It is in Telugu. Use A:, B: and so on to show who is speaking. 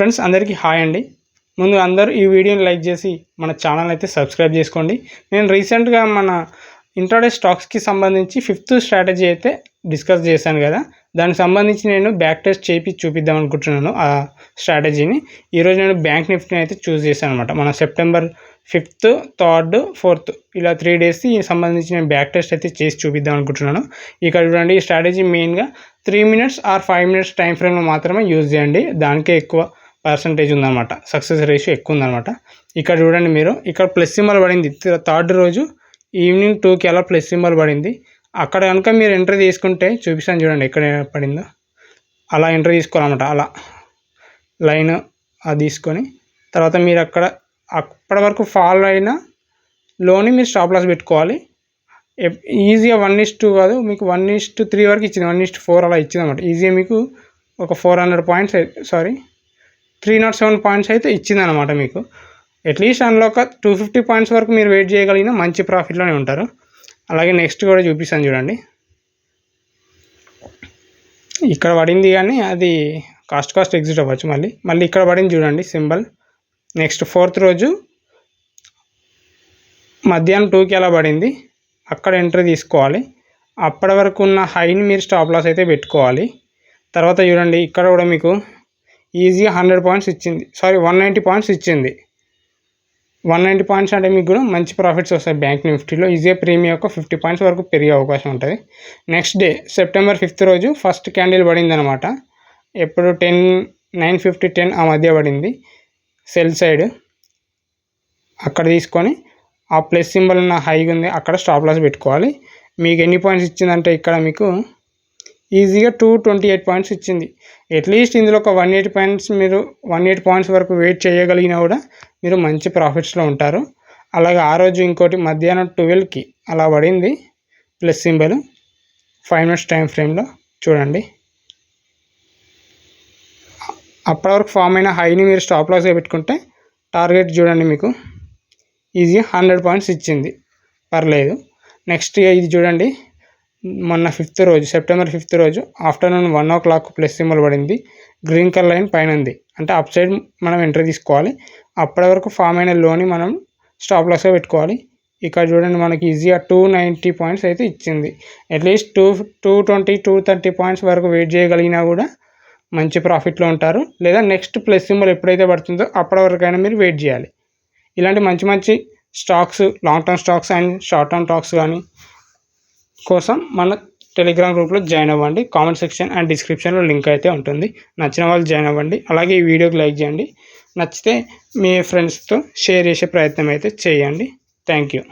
A: ఫ్రెండ్స్ అందరికీ హాయ్ అండి. ముందు అందరూ ఈ వీడియోని లైక్ చేసి మన ఛానల్ అయితే సబ్స్క్రైబ్ చేసుకోండి. నేను రీసెంట్గా మన ఇంట్రాడే స్టాక్స్కి సంబంధించి ఫిఫ్త్ స్ట్రాటజీ అయితే డిస్కస్ చేశాను కదా. దానికి సంబంధించి నేను బ్యాక్ టెస్ట్ చేపి చూపిద్దాం అనుకుంటున్నాను ఆ స్ట్రాటజీని. ఈరోజు నేను బ్యాంక్ నిఫ్టీని అయితే చూస్ చేశాను అనమాట మన సెప్టెంబర్ ఫిఫ్త్ థర్డ్ ఫోర్త్ ఇలా త్రీ డేస్కి సంబంధించి నేను బ్యాక్ టెస్ట్ అయితే చేసి చూపిద్దాం అనుకుంటున్నాను. ఇక్కడ చూడండి ఈ స్ట్రాటజీ మెయిన్గా three minutes or five minutes time ఫ్రేమ్లో మాత్రమే యూజ్ చేయండి. దానికే ఎక్కువ పర్సంటేజ్ ఉందన్నమాట. సక్సెస్ రేషియో ఎక్కువ ఉందన్నమాట. ఇక్కడ చూడండి మీరు ఇక్కడ ప్లస్ సింబల్ పడింది. థర్డ్ రోజు ఈవినింగ్ టూకి అలా ప్లస్ సింబల్ పడింది. అక్కడ కనుక మీరు ఎంట్రీ తీసుకుంటే చూపిస్తాను చూడండి ఎక్కడ పడిందో. అలా ఎంట్రీ తీసుకోవాలన్నమాట అలా. లైన్ అది తీసుకొని తర్వాత మీరు అక్కడ అప్పటి వరకు ఫాలో అయిన లోని మీరు స్టాప్ లాస్ పెట్టుకోవాలి. ఈజీగా వన్ ఇస్ టూ కాదు మీకు వన్ ఇస్ టూ త్రీ వరకు ఇచ్చింది వన్ ఇస్ ఫోర్ అలా ఇచ్చింది అనమాట ఈజీగా మీకు ఒక four hundred points sorry three nought seven points అయితే ఇచ్చింది అనమాట మీకు. అట్లీస్ట్ అందులో ఒక టూ ఫిఫ్టీ పాయింట్స్ వరకు మీరు వెయిట్ చేయగలిగిన మంచి ప్రాఫిట్లోనే ఉంటారు. అలాగే నెక్స్ట్ కూడా చూపిస్తాను చూడండి. ఇక్కడ పడింది కానీ అది కాస్ట్ కాస్ట్ ఎగ్జిట్ అవ్వచ్చు మళ్ళీ. మళ్ళీ ఇక్కడ పడింది చూడండి సింబల్. నెక్స్ట్ ఫోర్త్ రోజు మధ్యాహ్నం టూకి అలా పడింది. అక్కడ ఎంట్రీ తీసుకోవాలి. అప్పటి వరకు ఉన్న హైని మీరు స్టాప్ లాస్ అయితే పెట్టుకోవాలి. తర్వాత చూడండి ఇక్కడ కూడా మీకు ఈజీగా హండ్రెడ్ పాయింట్స్ ఇచ్చింది. సారీ వన్ నైంటీ పాయింట్స్ ఇచ్చింది. వన్ నైంటీ పాయింట్స్ అంటే మీకు కూడా మంచి ప్రాఫిట్స్ వస్తాయి బ్యాంక్ నిఫ్టీలో. ఈజీగా ప్రీమియం ఒక ఫిఫ్టీ పాయింట్స్ వరకు పెరిగే అవకాశం ఉంటుంది. నెక్స్ట్ డే సెప్టెంబర్ ఫిఫ్త్ రోజు ఫస్ట్ క్యాండిల్ పడింది అనమాట ఎప్పుడు టెన్ నైన్ ఫిఫ్టీ టెన్ ఆ మధ్య పడింది. సెల్ సైడ్ అక్కడ తీసుకొని ఆ ప్లస్ సింబల్ ఉన్న హైగా ఉంది అక్కడ స్టాప్ లాస్ పెట్టుకోవాలి. మీకు ఎన్ని పాయింట్స్ ఇచ్చిందంటే ఇక్కడ మీకు ఈజీగా టూ ట్వంటీ ఎయిట్ పాయింట్స్ ఇచ్చింది. అట్లీస్ట్ ఇందులో ఒక వన్ ఎయిట్ పాయింట్స్ మీరు వన్ ఎయిట్ పాయింట్స్ వరకు వెయిట్ చేయగలిగినా కూడా మీరు మంచి ప్రాఫిట్స్లో ఉంటారు. అలాగే ఆ రోజు ఇంకోటి మధ్యాహ్నం ట్వెల్వ్కి అలా పడింది. Plus symbol five minutes time ఫ్రేమ్లో చూడండి. అప్పటి వరకు ఫామ్ అయిన హైని మీరు స్టాప్ లాస్గా పెట్టుకుంటే టార్గెట్ చూడండి మీకు. ఈజీగా హండ్రెడ్ పాయింట్స్ ఇచ్చింది. పర్లేదు. నెక్స్ట్ ఇది చూడండి. మొన్న ఫిఫ్త్ రోజు సెప్టెంబర్ ఫిఫ్త్ రోజు afternoon one o'clock plus symbol పడింది. గ్రీన్ కలర్ లైన్ పైన ఉంది. అంటే అప్ సైడ్ మనం ఎంట్రీ తీసుకోవాలి. అప్పటి వరకు ఫామ్ అయిన లోని మనం స్టాప్ లాస్గా పెట్టుకోవాలి. ఇక్కడ చూడండి మనకి ఈజీగా టూ నైంటీ పాయింట్స్ అయితే ఇచ్చింది. At least two two twenty two thirty points వరకు వెయిట్ చేయగలిగినా కూడా మంచి ప్రాఫిట్లో ఉంటారు. లేదా నెక్స్ట్ ప్లస్ సింబల్ ఎప్పుడైతే పడుతుందో అప్పటి వరకైనా మీరు వెయిట్ చేయాలి. ఇలాంటి మంచి మంచి stocks long term stocks and short term stocks కానీ కోసం మన టెలిగ్రామ్ గ్రూప్లో జాయిన్ అవ్వండి. కామెంట్ సెక్షన్ అండ్ డిస్క్రిప్షన్లో లింక్ అయితే ఉంటుంది. నచ్చిన వాళ్ళు జాయిన్ అవ్వండి. అలాగే ఈ వీడియోకి లైక్ చేయండి. నచ్చితే మీ ఫ్రెండ్స్తో షేర్ చేసే ప్రయత్నం అయితే చేయండి. Thank you